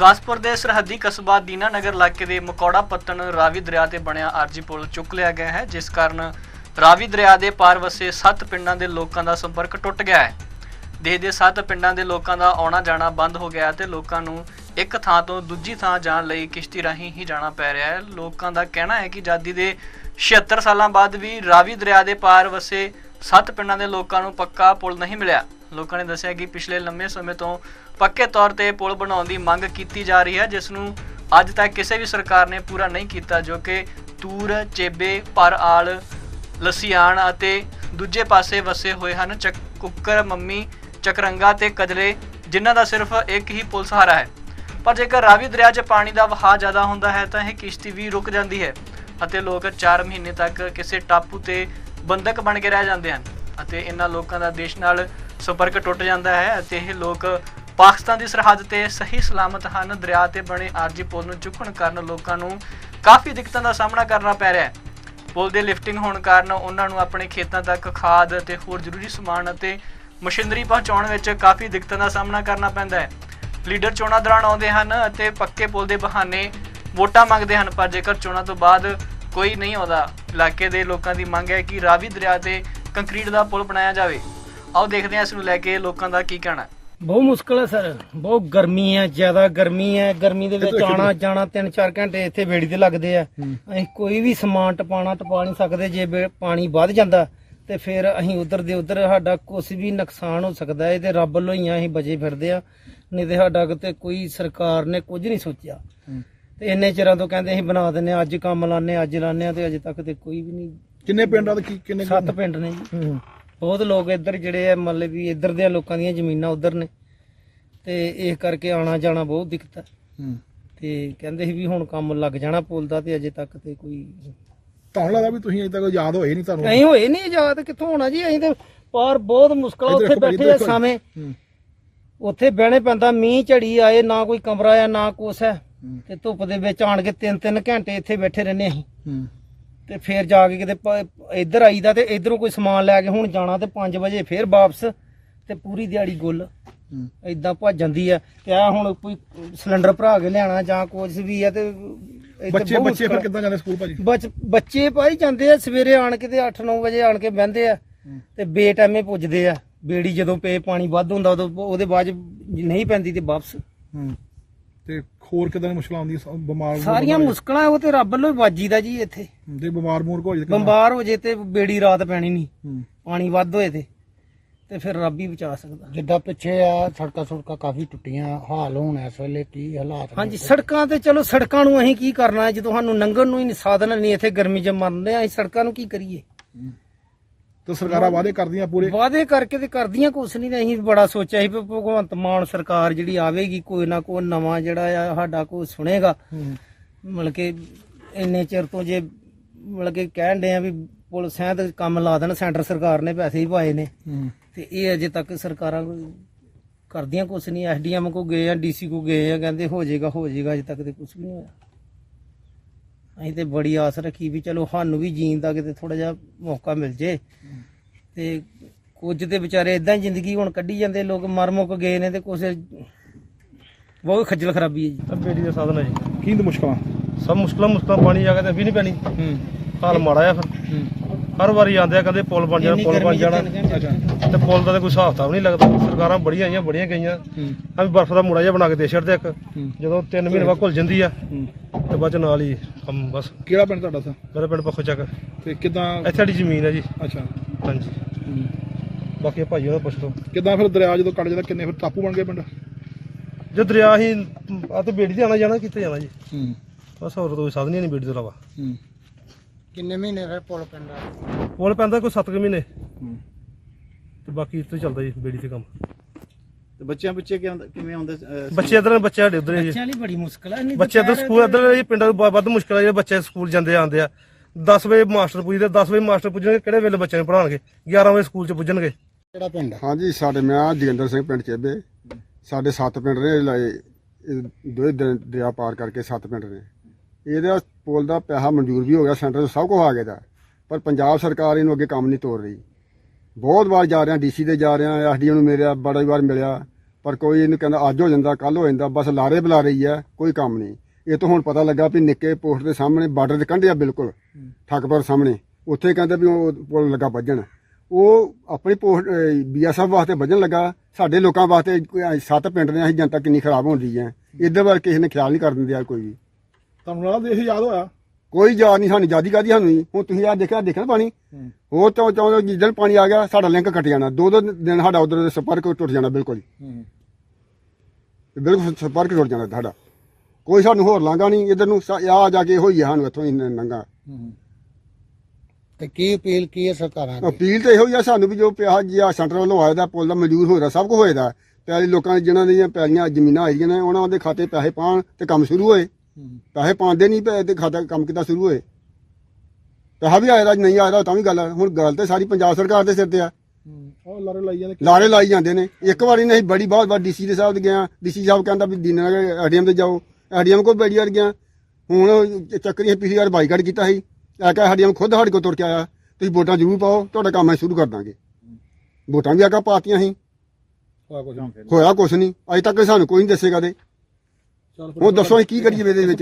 ਗੁਰਦਾਸਪੁਰ ਦੇ ਸਰਹੱਦੀ ਕਸਬਾ ਦੀਨਾਨਗਰ ਇਲਾਕੇ ਦੇ ਮਕੌੜਾ ਪੱਤਣ ਰਾਵੀ ਦਰਿਆ ਤੇ ਬਣਿਆ ਆਰਜੀ ਪੁਲ ਚੁੱਕ ਲਿਆ ਗਿਆ ਹੈ, ਜਿਸ ਕਾਰਨ ਰਾਵੀ ਦਰਿਆ ਦੇ ਪਾਰ ਵਸੇ 7 ਪਿੰਡਾਂ ਦੇ ਲੋਕਾਂ ਦਾ ਸੰਪਰਕ ਟੁੱਟ ਗਿਆ ਹੈ। ਦੇਸ਼ ਦੇ 7 ਪਿੰਡਾਂ ਦੇ ਲੋਕਾਂ ਦਾ ਆਉਣਾ ਜਾਣਾ ਬੰਦ ਹੋ ਗਿਆ ਤੇ ਲੋਕਾਂ ਨੂੰ ਇੱਕ ਥਾਂ ਤੋਂ ਦੂਜੀ ਥਾਂ ਜਾਣ ਲਈ ਕਿਸ਼ਤੀ ਰਾਹੀਂ ਹੀ ਜਾਣਾ ਪੈ ਰਿਹਾ ਹੈ। ਲੋਕਾਂ ਦਾ ਕਹਿਣਾ ਹੈ ਕਿ ਆਜ਼ਾਦੀ ਦੇ 76 ਸਾਲਾਂ ਬਾਅਦ ਵੀ ਰਾਵੀ ਦਰਿਆ ਦੇ ਪਾਰ ਵਸੇ 7 ਪਿੰਡਾਂ ਦੇ ਲੋਕਾਂ ਨੂੰ ਪੱਕਾ ਪੁਲ ਨਹੀਂ ਮਿਲਿਆ। ਲੋਕਾਂ ਨੇ ਦੱਸਿਆ ਕਿ ਪਿਛਲੇ ਲੰਮੇ ਸਮੇਂ ਤੋਂ ਪੱਕੇ ਤੌਰ ਤੇ ਪੁਲ ਬਣਾਉਣ ਦੀ ਮੰਗ ਕੀਤੀ ਜਾ ਰਹੀ ਹੈ, ਜਿਸ ਨੂੰ ਅੱਜ ਤੱਕ ਕਿਸੇ ਵੀ ਸਰਕਾਰ ਨੇ ਪੂਰਾ ਨਹੀਂ ਕੀਤਾ, ਜੋ ਕਿ ਤੂਰ, ਚੇਬੇ ਪਰਆਲ ਲਸੀਆਣ ਅਤੇ ਦੂਜੇ ਪਾਸੇ ਵਸੇ ਹੋਏ ਹਨ। ਚੱਕ, ਕੁੱਕਰ, ਮੰਮੀ, ਚਕਰੰਗਾ ਤੇ ਕਜਲੇ, ਜਿਨ੍ਹਾਂ ਦਾ ਸਿਰਫ ਇੱਕ ਹੀ ਪੁਲ ਸਹਾਰਾ ਹੈ। ਪਰ ਜੇਕਰ ਰਾਵੀ ਦਰਿਆ 'ਚ ਪਾਣੀ ਦਾ ਵਹਾਅ ਜ਼ਿਆਦਾ ਹੁੰਦਾ ਹੈ, ਤਾਂ ਇਹ ਕਿਸ਼ਤੀ ਵੀ ਰੁਕ ਜਾਂਦੀ ਹੈ ਅਤੇ ਲੋਕ 4 ਮਹੀਨੇ ਤੱਕ ਕਿਸੇ ਟਾਪੂ ਤੇ ਬੰਦਕ ਬਣ ਕੇ ਰਹਿ ਜਾਂਦੇ ਹਨ ਅਤੇ ਇਹਨਾਂ ਲੋਕਾਂ ਦਾ ਦੇਸ਼ ਨਾਲ ਸੰਪਰਕ ਟੁੱਟ ਜਾਂਦਾ ਹੈ ਅਤੇ ਇਹ ਲੋਕ ਪਾਕਿਸਤਾਨ ਦੀ ਸਰਹੱਦ ਤੇ ਸਹੀ ਸਲਾਮਤ ਹਨ। ਦਰਿਆ ਤੇ ਬਣੇ ਆਰਜੀ ਪੁਲ ਨੂੰ ਚੁੱਕਣ ਕਾਰਨ ਲੋਕਾਂ ਨੂੰ ਕਾਫੀ ਦਿੱਕਤਾਂ ਦਾ ਸਾਹਮਣਾ ਕਰਨਾ ਪੈ ਰਿਹਾ ਹੈ। ਪੁਲ ਦੇ ਲਿਫਟਿੰਗ ਹੋਣ ਕਾਰਨ ਉਹਨਾਂ ਨੂੰ ਆਪਣੇ ਖੇਤਾਂ ਤੱਕ ਖਾਦ ਅਤੇ ਹੋਰ ਜ਼ਰੂਰੀ ਸਮਾਨ ਅਤੇ ਮਸ਼ੀਨਰੀ ਪਹੁੰਚਾਉਣ ਵਿੱਚ ਕਾਫੀ ਦਿੱਕਤਾਂ ਦਾ ਸਾਹਮਣਾ ਕਰਨਾ ਪੈਂਦਾ ਹੈ। ਲੀਡਰ ਚੋਣਾਂ ਦੌਰਾਨ ਆਉਂਦੇ ਹਨ ਅਤੇ ਪੱਕੇ ਪੁਲ ਦੇ ਬਹਾਨੇ ਵੋਟਾਂ ਮੰਗਦੇ ਹਨ, ਪਰ ਜੇਕਰ ਚੋਣਾਂ ਤੋਂ ਬਾਅਦ ਕੋਈ ਨਹੀਂ ਆਉਂਦਾ, ਇਲਾਕੇ ਦੇ ਲੋਕਾਂ ਦੀ ਮੰਗ ਹੈ ਕਿ ਰਾਵੀ ਦਰਿਆ ਤੇ ਕੰਕਰੀਟ ਦਾ ਪੁਲ ਬਣਾਇਆ ਜਾਵੇ। ਆਓ ਦੇਖਦੇ ਹਾਂ ਇਸ ਨੂੰ ਲੈ ਕੇ ਲੋਕਾਂ ਦਾ ਕੀ ਕਹਿਣਾ। ਹੈ ਬਹੁਤ ਮੁਸ਼ਕਲ ਹੈ ਸਰ ਬਹੁਤ ਗਰਮੀ ਹੈ ਜ਼ਿਆਦਾ ਗਰਮੀ ਹੈ ਗਰਮੀ ਦੇ ਵਿੱਚ ਆਣਾ ਜਾਣਾ 3-4 ਘੰਟੇ ਇੱਥੇ ਵੇੜੀ ਤੇ ਲੱਗਦੇ ਆ। ਅਸੀਂ ਕੋਈ ਵੀ ਸਮਾਨ ਟਪਾਣਾ ਟਪਾ ਨਹੀਂ ਸਕਦੇ ਜੇ ਵੇ- ਪਾਣੀ ਵੱਧ ਜਾਂਦਾ ਤੇ ਫਿਰ ਅਸੀਂ ਉਧਰ ਦੇ ਉਧਰ ਸਾਡਾ ਕੁਝ ਵੀ ਨੁਕਸਾਨ ਹੋ ਸਕਦਾ ਹੈ ਤੇ ਰੱਬ ਲੋਈਆਂ ਅਸੀਂ ਬਚੇ ਫਿਰਦੇ ਆ। ਨਹੀਂ ਤੇ ਸਾਡਾ ਕਿਤੇ ਕੋਈ ਸਰਕਾਰ ਨੇ ਕੁਝ ਨਹੀਂ ਸੋਚਿਆ। ਤੇ ਇੰਨੇ ਚਿਰਾਂ ਤੋਂ ਕਹਿੰਦੇ ਅਸੀਂ ਬਣਾ ਦਿੰਨੇ ਆ ਅੱਜ ਕੰਮ ਲਾਣੇ ਅੱਜ ਲਾਣੇ ਆ ਤੇ ਅਜੇ ਤੱਕ ਤੇ ਕੋਈ ਵੀ ਨਹੀਂ। ਕਿੰਨੇ ਪਿੰਡਾਂ ਦੇ ਕੀ ਕਿੰਨੇ ਸੱਤ ਪਿੰਡ ਨੇ ਜੀ। ਬਹੁਤ ਲੋਕ ਇੱਧਰ ਜਿਹੜੇ ਆ ਮਤਲਬ ਵੀ ਇੱਧਰ ਦੇ ਲੋਕਾਂ ਦੀਆਂ ਜ਼ਮੀਨਾਂ ਉੱਧਰ ਨੇ। ਤੇ ਇਸ ਕਰਕੇ ਆਣਾ ਜਾਣਾ ਬਹੁਤ ਦਿੱਕਤ ਹੈ ਹੂੰ। ਤੇ ਕਹਿੰਦੇ ਸੀ ਵੀ ਹੁਣ ਕੰਮ ਲੱਗ ਜਾਣਾ ਪੁੱਲ ਦਾ ਤੇ ਅਜੇ ਤੱਕ ਤੇ ਕੋਈ ਤੁਹਾਨੂੰ ਲੱਗਦਾ ਵੀ ਤੁਸੀਂ ਅਜੇ ਤੱਕ ਯਾਦ ਹੋਏ ਨਹੀਂ ਤੁਹਾਨੂੰ। ਅਸੀਂ ਹੋਏ ਨਹੀਂ ਆਜ਼ਾਦ ਕਿੱਥੋਂ ਹੋਣਾ ਜੀ? ਅਸੀਂ ਤੇ ਪਾਰ ਬਹੁਤ ਮੁਸ਼ਕਲ ਉੱਥੇ ਬੈਠੇ ਆ। ਸਾਵੇਂ ਉੱਥੇ ਬਹਿਣੇ ਪੈਂਦਾ ਮੀਂਹ ਝੜੀ ਆਏ ਨਾ ਕੋਈ ਕਮਰਾ ਆ ਨਾ ਕੁਛ ਹੈ। ਤੇ ਧੁੱਪ ਦੇ ਵਿੱਚ ਆਣ ਕੇ ਤਿੰਨ ਤਿੰਨ ਘੰਟੇ ਇੱਥੇ ਬੈਠੇ ਰਹਿੰਦੇ ਅਸੀਂ। ਹੂੰ। ਤੇ ਫੇਰ ਜਾ ਕੇ ਕਿਤੇ ਪ- ਇੱਧਰ ਆਈਦਾ ਤੇ ਇਧਰੋਂ ਕੋਈ ਸਮਾਨ ਲੈ ਕੇ ਹੁਣ ਜਾਣਾ ਤੇ 5 ਵਜੇ ਫੇਰ ਵਾਪਸ ਤੇ ਪੂਰੀ ਦਿਹਾੜੀ ਗੁੱਲ। ਹੂੰ। ਇਦਾਂ ਭੱਜ ਜਾਂਦੀ ਆ ਤੇ ਆ ਹੁਣ ਕੋਈ ਸਿਲੰਡਰ ਭਰਾ ਕੇ ਲਿਆਣਾ ਜਾਂ ਕੁਝ ਵੀ ਆ ਤੇ ਬੱਚੇ ਬਹੁਤ ਬੱਚੇ ਫਿਰ ਮੁਸ਼ਕਲ- ਕਿੱਦਾਂ ਜਾਂਦੇ ਸਕੂਲ ਭਾਜੀ? ਬੱਚ ਬੱਚੇ ਪਾਈ ਜਾਂਦੇ ਆ ਸਵੇਰੇ ਆਣ ਕੇ ਤੇ 8-9 ਵਜੇ ਆਣ ਕੇ ਬਹਿੰਦੇ ਆ ਹੂੰ। ਤੇ ਬੇਟਾਈਮੇ ਪੁੱਜਦੇ ਆ। ਬੇੜੀ ਜਦੋਂ ਪੇ ਪਾਣੀ ਵੱਧ ਹੁੰਦਾ ਉਦੋਂ ਉਹਦੇ ਬਾਅਦ 'ਚ ਨਹੀਂ ਪੈਂਦੀ ਤੇ ਵਾਪਸ। ਹੂੰ। ਤੇ ਹੋਰ ਕਿੱਦਾਂ ਦੀ ਮੁਸ਼ਕਲਾਂ ਆਉਂਦੀਆਂ ਸ- ਬਿਮਾਰ ਸਾਰੀਆਂ ਮੁਸ਼ਕਲਾਂ ਉਹ ਤੇ ਰੱਬ ਵੱਲੋਂ ਵਾਜੀਦਾ ਜੀ ਇੱਥੇ। ਤੇ ਬਿਮਾਰ ਮੂਰ ਹੋ ਜਾਏ ਕਿੱਦਾਂ? ਬਿਮਾਰ ਹੋ ਜੇ ਤੇ ਬੇੜੀ ਰਾਤ ਪੈਣੀ ਨਹੀਂ। ਹੂੰ। ਪਾਣੀ ਵੱਧ ਹੋਏ ਤੇ ਤੇ ਫਿਰ ਰੱਬ ਹੀ ਬਚਾ ਸਕਦਾ। ਜਿੱਦਾਂ ਪਿੱਛੇ ਆ ਸੜਕਾਂ ਸੁੜਕਾਂ ਕਾਫੀ ਟੁੱਟੀਆਂ ਹਾਲ ਹੋਣ ਇਸ ਵੇਲੇ ਕੀ ਹਾਲਾਤ? ਹਾਂਜੀ ਸੜਕਾਂ ਤੇ ਚਲੋ ਸੜਕਾਂ ਨੂੰ ਅਸੀਂ ਕੀ ਕਰਨਾ ਹੈ? ਜਦੋਂ ਸਾਨੂੰ ਲੰਘਣ ਨੂੰ ਹੀ ਨਹੀਂ ਸਾਧਨ ਨਹੀਂ ਇੱਥੇ ਗਰਮੀ 'ਚ ਮਰਦੇ ਆ ਅਸੀਂ ਸੜਕਾਂ ਨੂੰ ਕੀ ਕਰੀਏ? ਤੇ ਸਰਕਾਰਾਂ ਵਾਅਦੇ ਕਰਦੀਆਂ ਪੂਰੇ? ਵਾਅਦੇ ਕਰਕੇ ਤੇ ਕਰਦੀਆਂ ਕੁਛ ਨਹੀਂ ਤੇ ਅਸੀਂ ਬੜਾ ਸੋਚਿਆ ਸੀ ਵੀ ਭਗਵੰਤ ਮਾਨ ਸਰਕਾਰ ਜਿਹੜੀ ਆਵੇਗੀ ਕੋਈ ਨਾ ਕੋਈ ਨਵਾਂ ਜਿਹੜਾ ਆ ਸਾਡਾ ਕੋਈ ਸੁਣੇਗਾ। ਮਤਲਬ ਕਿ ਇੰਨੇ ਚਿਰ ਤੋਂ ਜੇ ਮਤਲਬ ਕਿ ਕਹਿਣ ਦੇ ਆ ਵੀ ਪੁਲਿਸ ਸਹਿਤ ਕੰਮ ਲਾ ਦੇਣ ਸੈਂਟਰ ਸਰਕਾਰ ਨੇ ਪੈਸੇ ਹੀ ਪਾਏ ਨੇ। ਤੇ ਇਹ ਅਜੇ ਤੱਕ ਸਰਕਾਰਾਂ ਕਰਦੀਆਂ ਕੁਛ ਨਹੀਂ ਐਸਡੀਐਮ ਕੋ ਗਏ ਆ ਡੀਸੀ ਕੋ ਗਏ ਆ ਕਹਿੰਦੇ ਹੋ ਜਾਏਗਾ ਹੋ ਜਾਏਗਾ ਅਜੇ ਤੱਕ ਤੇ ਕੁਛ ਵੀ ਨਹੀਂ ਹੋਇਆ। ਅਸੀਂ ਤੇ ਬੜੀ ਆਸ ਰੱਖੀ ਵੀ ਚਲੋ ਸਾਨੂੰ ਵੀ ਜੀਣ ਦਾ ਕਿਤੇ ਥੋੜਾ ਜਿਹਾ ਮੌਕਾ ਮਿਲ ਜੇ। ਤੇ ਕੁਝ ਤੇ ਵਿਚਾਰੇ ਇਦਾਂ ਹੀ ਜ਼ਿੰਦਗੀ ਹੁਣ ਕੱਢੀ ਜਾਂਦੇ ਲੋਕ ਮਰ ਮੁੱਕ ਗਏ ਨੇ ਤੇ ਕੁਛ ਬਹੁਤ ਖੱਜਲ ਖਰਾਬੀ ਹੈ ਜੀ। ਸਭ ਬੇੜੀ ਦਾ ਸਾਧਨ ਹੈ ਜੀ। ਕੀ ਮੁਸ਼ਕਲਾਂ? ਸਭ ਮੁਸ਼ਕਲਾਂ ਮੁਸ਼ਕਲਾਂ ਪਾਣੀ ਆ ਗਿਆ ਤੇ ਵੀ ਨਹੀਂ ਪੈਣੀ। ਹੂੰ। ਹਾਲ ਮਾੜਾ ਆ ਫਿਰ। ਹੂੰ। ਹਰ ਵਾਰੀ ਆਉਂਦੇ ਆ ਕਹਿੰਦੇ ਪੁਲ ਬਣ ਜਾਣਾ ਪੁਲ ਬਣ ਜਾਣਾ। ਤੇ ਪੁਲ ਦਾ ਤਾਂ ਕੋਈ ਹਿਸਾਬ ਤਾਂ ਨਹੀਂ ਲੱਗਦਾ। ਸਰਕਾਰਾਂ ਬੜੀਆਂ ਆਈਆਂ ਬੜੀਆਂ ਗਈਆਂ। ਆ ਵੀ ਬਰਫ਼ ਦਾ ਮੂੜਾ ਜਿਹਾ ਬਣਾ ਕੇ ਦੇ ਛੱਡਦੇ ਇੱਕ। ਜਦੋਂ 3 ਮਹੀਨੇ ਬਾਅਦ ਘੁਲ ਜਾਂਦੀ ਆ ਤੇ ਬਾਅਦ ਚ ਨਾਲ ਹੀ ਕੰਮ ਬਸ। ਕਿਹੜਾ ਪਿੰਡ ਤੁਹਾਡਾ ਸਰ? ਮੇਰੇ ਪਿੰਡ ਪੱਖੋ ਚੱਕ। ਤੇ ਕਿੱਦਾਂ? ਇੱਥੇ ਸਾਡੀ ਜ਼ਮੀਨ ਹੈ ਜੀ। ਅੱਛਾ। ਹਾਂਜੀ। ਬਾਕੀ ਭਾਈ ਉਹਦਾ ਪੁੱਛ ਲਓ। ਕਿੱਦਾਂ ਫਿਰ ਦਰਿਆ ਜਦੋਂ ਕੱਟ ਜਾਂਦਾ ਕਿੰਨੇ ਫਿਰ ਟਾਪੂ ਬਣ ਗਏ ਪਿੰਡ? ਜੇ ਦਰਿਆ ਹੀ ਆ ਤੇ ਬੇੜੀ ਤੇ ਆਣਾ ਜਾਣਾ ਕਿੱਥੇ ਜਾਣਾ ਜੀ। ਹੂੰ। ਬਸ ਹੋਰ ਤਾਂ ਕੋਈ ਸਾਧਨ ਨਹੀਂ ਬੇੜੀ ਤੋਂ ਇਲਾਵਾ। ਹੂੰ। ਕਿੰਨੇ ਮਹੀਨੇ ਫਿਰ ਪੁਲ ਪੈਂਦਾ? ਪੁਲ ਪੈਂਦਾ ਕੋਈ 7 ਮਹੀਨੇ। ਤੇ ਬਾਕੀ ਇੱਥੇ ਚੱਲਦਾ ਜੀ ਬੇੜੀ ਤੇ ਕੰਮ। ਤੇ ਬੱਚਿਆਂ ਬੱਚੇ ਕਿਵੇਂ ਆਉਂਦੇ ਬੱਚੇ ਇਧਰ ਬੱਚੇ ਸਾਡੇ ਉਧਰ ਜੀ। ਬੱਚਿਆਂ ਲਈ ਬੜੀ ਮੁਸ਼ਕਲ ਹੈ ਨਹੀਂ ਬੱਚੇ ਇੱਧਰ ਸਕੂਲ ਇੱਧਰ ਇਹ ਪਿੰਡਾਂ ਤੋਂ ਵੱਧ ਮੁਸ਼ਕਲ ਹੈ ਜਿਹੜੇ ਬੱਚੇ ਸਕੂਲ ਜਾਂਦੇ ਆਉਂਦੇ ਆ। 10 ਵਜੇ ਮਾਸਟਰ ਪੁੱਜਦੇ 10 ਵਜੇ ਮਾਸਟਰ ਪੁੱਜਣਗੇ ਕਿਹੜੇ ਵੇਲੇ ਬੱਚਿਆਂ ਨੂੰ ਪੜ੍ਹਾਉਣਗੇ? 11 ਵਜੇ ਸਕੂਲ 'ਚ ਪੁੱਜਣਗੇ। ਕਿਹੜਾ ਪਿੰਡ? ਆ? ਹਾਂਜੀ ਸਾਡੇ ਮੈਂ ਜੋਗਿੰਦਰ ਸਿੰਘ ਪਿੰਡ ਚੇਬੇ। ਸਾਡੇ ਸੱਤ ਪਿੰਡ ਨੇ ਲਾਏ ਦਰ- ਦਰਿਆ ਪਾਰ ਕਰਕੇ ਸੱਤ ਪਿੰਡ ਨੇ। ਇਹਦਾ ਪੁਲ ਦਾ ਪੈਸਾ ਮਨਜ਼ੂਰ ਵੀ ਹੋ ਗਿਆ, ਸੈਂਟਰ ਤੋਂ ਸਭ ਕੁਝ ਆ ਗਿਆ ਦਾ ਪਰ ਪੰਜਾਬ ਸਰਕਾਰ ਇਹਨੂੰ ਅੱਗੇ ਕੰਮ ਨਹੀਂ ਤੋਰ ਰਹੀ। ਬਹੁਤ ਵਾਰ ਜਾ ਰਿਹਾ, ਡੀਸੀ ਦੇ ਜਾ ਰਿਹਾ ਐਸਡੀਓ ਨੂੰ ਮਿਲਿਆ, ਬੜਾ ਵਾਰ ਮਿਲਿਆ, ਪਰ ਕੋਈ ਇਹਨੂੰ ਕਹਿੰਦਾ ਅੱਜ ਹੋ ਜਾਂਦਾ ਕੱਲ ਹੋ ਜਾਂਦਾ, ਬਸ ਲਾਰੇ ਬੁਲਾ ਰਹੀ ਹੈ, ਕੋਈ ਕੰਮ ਨਹੀਂ। ਇਹ ਤੋਂ ਹੁਣ ਪਤਾ ਲੱਗਾ ਵੀ ਨਿੱਕੇ ਪੋਸਟ ਦੇ ਸਾਹਮਣੇ ਬਾਰਡਰ ਦੇ ਕੰਢੇ ਆ ਬਿਲਕੁਲ, ਠੱਕਪੁਰ ਸਾਹਮਣੇ। ਉੱਥੇ ਕਹਿੰਦੇ ਵੀ ਉਹ ਪੁਲ ਲੱਗਾ ਵੱਜਣ। ਉਹ ਆਪਣੀ ਪੋਸਟ ਬੀਐਸਐਫ ਵਾਸਤੇ ਵੱਜਣ ਲੱਗਾ। ਸਾਡੇ ਲੋਕਾਂ ਵਾਸਤੇ ਸੱਤ ਪਿੰਡ ਨੇ, ਅਸੀਂ ਜਨਤਾ ਕਿੰਨੀ ਖਰਾਬ ਹੁੰਦੀ ਹੈ। ਇਹਦੇ ਬਾਰੇ ਕਿਸੇ ਨੇ ਖਿਆਲ ਨਹੀਂ ਕਰ ਦਿੰਦੇ ਆ ਕੋਈ ਵੀ। ਤੁਹਾਨੂੰ ਨਾਲ ਇਹ ਯਾਦ ਹੋਇਆ? ਕੋਈ ਯਾਦ ਨਹੀਂ ਸਾਨੂੰ ਯਾਦੀ ਕਾਦੀ ਸਾਨੂੰ? ਨਹੀਂ ਹੁਣ ਤੁਸੀਂ ਆ ਦੇਖਿਆ ਦੇਖਿਆ ਨਾ ਪਾਣੀ? ਉਹ ਤੋਂ ਚਾਹੁੰਦੇ ਜਿੱਦਣ ਪਾਣੀ ਆ ਗਿਆ ਸਾਡਾ ਲਿੰਕ ਕੱਟ ਜਾਣਾ। ਦੋ ਦੋ ਦਿਨ ਸਾਡਾ ਉਧਰ ਦੇ ਸੰਪਰਕ ਟੁੱਟ ਜਾਣਾ ਬਿਲਕੁਲ ਹੀ। ਬਿਲਕੁਲ ਸੰਪਰਕ ਟੁੱਟ ਜਾਣਾ ਸਾਡਾ। ਕੋਈ ਸਾਨੂੰ ਹੋਰ ਲਾਂਗਾ ਨਹੀਂ ਇਧਰ ਨੂੰ ਆ ਜਾ ਕੇ ਹੋਈ ਸਾਨੂੰ ਇੱਥੋਂ ਹੀ ਨੰਗਾ ਤੇ ਕੀ ਅਪੀਲ ਕੀ ਹੈ ਸਰਕਾਰਾਂ ਦੀ? ਅਪੀਲ ਤਾਂ ਇਹੋ ਹੀ ਆ ਸਾਨੂੰ ਵੀ ਜੋ ਪਿਆ ਜੀ ਆ ਸੈਂਟਰ ਵੱਲੋਂ ਆਇਆ ਦਾ ਪੁੱਲ ਦਾ ਮਨਜ਼ੂਰ ਹੋਇਆ ਸਭ ਕੁਝ ਹੋਇਆ ਪਿਆਰੀ ਲੋਕਾਂ ਦੇ ਜਿਨ੍ਹਾਂ ਦੀਆਂ ਪੈਲੀਆਂ ਜ਼ਮੀਨਾਂ ਆਈਆਂ ਨੇ ਉਹਨਾਂ ਦੇ ਖਾਤੇ ਪੈਸੇ ਪਾਣ ਤੇ ਕੰਮ ਸ਼ੁਰੂ ਹੋਏ। ਪੈਸੇ ਪਾਉਂਦੇ ਨਹੀਂ ਪਏ ਤੇ ਖਾਤਾ ਕੰਮ ਕਿੱਦਾਂ ਸ਼ੁਰੂ ਹੋਏ। ਪੈਸਾ ਵੀ ਆਇਆ ਨਹੀਂ ਆਇਆ ਤਾਂ ਵੀ ਗੱਲ ਆ। ਹੁਣ ਗੱਲ ਤੇ ਸਾਰੀ ਪੰਜਾਬ ਸਰਕਾਰ ਦੇ ਸਿਰ ਤੇ ਆ। ਉਹ ਲਾਰੇ ਲਾਈ ਜਾਂਦੇ ਲਾਰੇ ਲਾਈ ਜਾਂਦੇ ਨੇ। ਇੱਕ ਵਾਰੀ ਨਹੀਂ ਬੜੀ ਬਹੁਤ ਵਾਰ ਡੀਸੀ ਦੇ ਸਾਹਿਬ ਦੇ ਗਿਆ। ਡੀਸੀ ਸਾਹਿਬ ਕਹਿੰਦਾ ਵੀ ਦੀਨਾਨਗਰ ਐਡੀਐਮ ਤੇ ਜਾਓ। ਐਡੀਐਮ ਕੋਲ ਬੜੀ ਵਾਰ ਗਿਆ। ਹੁਣ ਉਹ ਚੱਕਰੀ ਪਿਛਲੀ ਵਾਰ ਬਾਈਕਾਟ ਕੀਤਾ ਸੀ। ਆ ਕੇ ਐਡੀਐਮ ਖੁਦ ਸਾਡੇ ਕੋਲ ਤੁਰ ਕੇ ਆਇਆ। ਤੁਸੀਂ ਵੋਟਾਂ ਜ਼ਰੂਰ ਪਾਓ ਤੁਹਾਡਾ ਕੰਮ ਅਸੀਂ ਸ਼ੁਰੂ ਕਰ ਦਾਂਗੇ। ਵੋਟਾਂ ਵੀ ਆਕਾ ਪਾਤੀਆਂ ਸੀ। ਹੋਇਆ ਕੁਝ ਹੋਇਆ ਕੁਛ ਨਹੀਂ। ਅਜੇ ਤੱਕ ਸਾਨੂੰ ਕੋਈ ਨਹੀਂ ਦੱਸੇਗਾ ਦੇ ਹੁਣ ਦੱਸੋ ਅਸੀਂ ਕੀ ਕਰੀਏ ਇਹਦੇ ਵਿੱਚ?